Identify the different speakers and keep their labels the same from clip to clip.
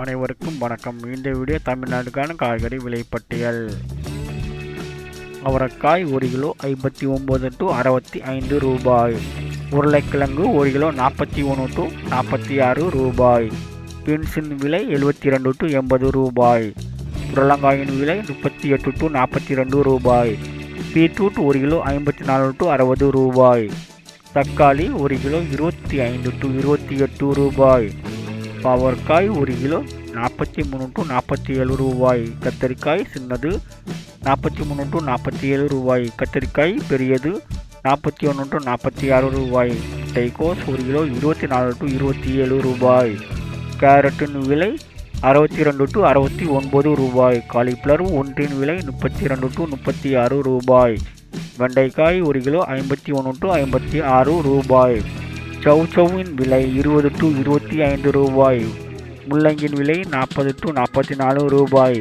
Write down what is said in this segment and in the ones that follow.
Speaker 1: அனைவருக்கும் வணக்கம். இந்த வீடியோ தமிழ்நாடுக்கான காய்கறி விலைப்பட்டியல். அவரைக்காய் ஒரு கிலோ ஐம்பத்தி ஒம்பது டு அறுபத்தி ஐந்து ரூபாய். உருளைக்கிழங்கு ஒரு கிலோ நாற்பத்தி ஒன்று டு நாற்பத்தி ஆறு ரூபாய். பீன்ஸின் விலை எழுபத்தி ரெண்டு டு எண்பது ரூபாய். புடலங்காயின் விலை முப்பத்தி எட்டு டு நாற்பத்தி ரெண்டு ரூபாய். பீட்ரூட் ஒரு கிலோ ஐம்பத்தி நாலு டு அறுபது ரூபாய். தக்காளி ஒரு கிலோ இருபத்தி ஐந்து டு இருபத்தி எட்டு ரூபாய். பாவற்காய் ஒரு கிலோ நாற்பத்தி மூணு டு நாற்பத்தி ஏழு ரூபாய். கத்தரிக்காய் சின்னது நாற்பத்தி மூணு டு நாற்பத்தி ஏழு ரூபாய். கத்தரிக்காய் பெரியது நாற்பத்தி ஒன்று டு நாற்பத்தி ஆறு ரூபாய். டைகோஸ் ஒரு கிலோ இருபத்தி நாலு டு இருபத்தி ஏழு ரூபாய். கேரட்டின் விலை அறுபத்தி ரெண்டு டு அறுபத்தி ஒன்பது ரூபாய். காலிஃப்ளவர் ஒன்றின் விலை முப்பத்தி ரெண்டு டு முப்பத்தி ஆறு ரூபாய். வெண்டைக்காய் ஒரு கிலோ ஐம்பத்தி ஒன்று டு ஐம்பத்தி ஆறு ரூபாய். சவ் சவ்வின் விலை இருபது டு இருபத்தி ஐந்து ரூபாய். முள்ளங்கின் விலை நாற்பது டு நாற்பத்தி நாலு ரூபாய்.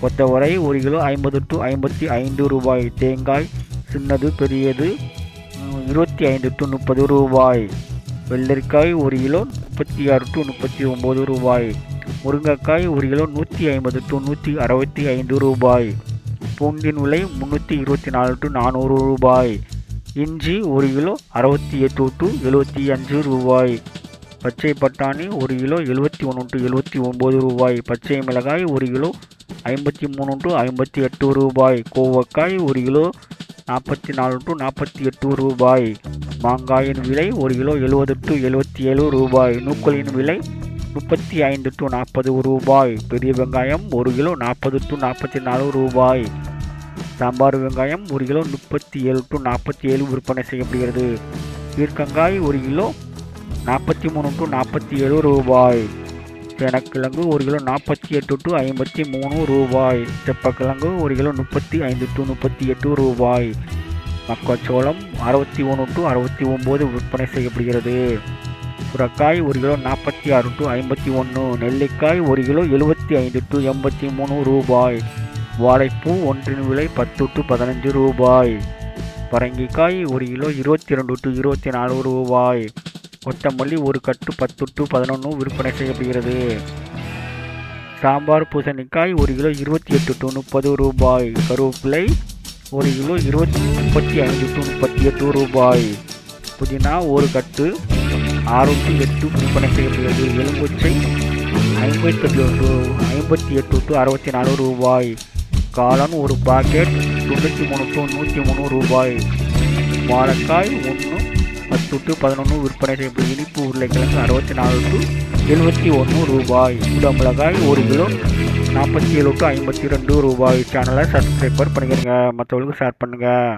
Speaker 1: கொத்தவரை ஒரு கிலோ ஐம்பது டு ஐம்பத்தி ஐந்து ரூபாய். தேங்காய் சின்னது பெரியது இருபத்தி ஐந்து டு முப்பது ரூபாய். வெள்ளரிக்காய் ஒரு கிலோ முப்பத்தி ஆறு டு முப்பத்தி ஒம்பது ரூபாய். முருங்கைக்காய் ஒரு கிலோ நூற்றி ஐம்பது டு நூற்றி அறுபத்தி ஐந்து ரூபாய். பூண்டின் விலை முந்நூற்றி இருபத்தி நாலு டு நானூறு ரூபாய். இஞ்சி ஒரு கிலோ அறுபத்தி எட்டு டு எழுபத்தி அஞ்சு ரூபாய். பச்சை பட்டாணி ஒரு கிலோ எழுபத்தி ஒன்று டு எழுபத்தி ஒம்பது ரூபாய். பச்சை மிளகாய் ஒரு கிலோ ஐம்பத்தி மூணு டு ஐம்பத்தி எட்டு ரூபாய். கோவக்காய் ஒரு கிலோ நாற்பத்தி நாலு டு நாற்பத்தி எட்டு ரூபாய். மாங்காயின் விலை ஒரு கிலோ எழுபது டு எழுபத்தி ஏழு ரூபாய். நூக்கலின் விலை முப்பத்தி ஐந்து டு நாற்பது ரூபாய். பெரிய வெங்காயம் ஒரு கிலோ நாற்பது டு நாற்பத்தி நாலு ரூபாய். சாம்பார் வெங்காயம் ஒரு கிலோ முப்பத்தி ஏழு டு நாற்பத்தி ஏழு விற்பனை செய்யப்படுகிறது. பீர்க்கங்காய் ஒரு கிலோ நாற்பத்தி மூணு டு நாற்பத்தி ஏழு ரூபாய். சேனக்கிழங்கு ஒரு கிலோ நாற்பத்தி எட்டு டு ஐம்பத்தி மூணு ரூபாய். செப்பக்கிழங்கு ஒரு கிலோ முப்பத்தி ஐந்து டு முப்பத்தி எட்டு ரூபாய். மக்காச்சோளம் அறுபத்தி ஒன்று டு அறுபத்தி ஒம்பது விற்பனை செய்யப்படுகிறது. சுரக்காய் ஒரு கிலோ நாற்பத்தி ஆறு டு ஐம்பத்தி ஒன்று நெல்லிக்காய் ஒரு கிலோ எழுபத்தி ஐந்து டு எண்பத்தி மூணு ரூபாய். வாழைப்பூ ஒன்றின் விலை பத்து டு பதினஞ்சு ரூபாய். பரங்கிக்காய் ஒரு கிலோ இருபத்தி ரெண்டு டு இருபத்தி நாலு ரூபாய். கொத்தமல்லி ஒரு கட்டு பத்து டு பதினொன்று விற்பனை செய்யப்படுகிறது. சாம்பார் பூசணிக்காய் ஒரு கிலோ இருபத்தி எட்டு டு முப்பது ரூபாய். கருவேப்பிலை ஒரு கிலோ இருபத்தி முப்பத்தி ஐந்து டு முப்பத்தி எட்டு ரூபாய். புதினா ஒரு கட்டு ஆறு எட்டு விற்பனை செய்யப்படுகிறது. எலும்புச்சை ஐம்பத்தி ஒன்று ஐம்பத்தி எட்டு டு அறுபத்தி நாலு ரூபாய். காளான் ஒரு பாக்கெட் தொண்ணூற்றி மூணு டு நூற்றி மூணு ரூபாய். வாழைக்காய் ஒன்று பத்து டு பதினொன்று விற்பனை செய்யப்படும் இனிப்பு உருளைக்கிழங்கு அறுபத்தி நாலு டு எழுபத்தி ஒன்று ரூபாய். மிளகாய் ஒரு கிலோ நாற்பத்தி ஏழு டு ஐம்பத்தி ரெண்டு ரூபாய். சேனலை சப்ஸ்கிரைபர் பண்ணிக்கிறங்க மற்றவங்களுக்கு ஷேர் பண்ணுங்கள்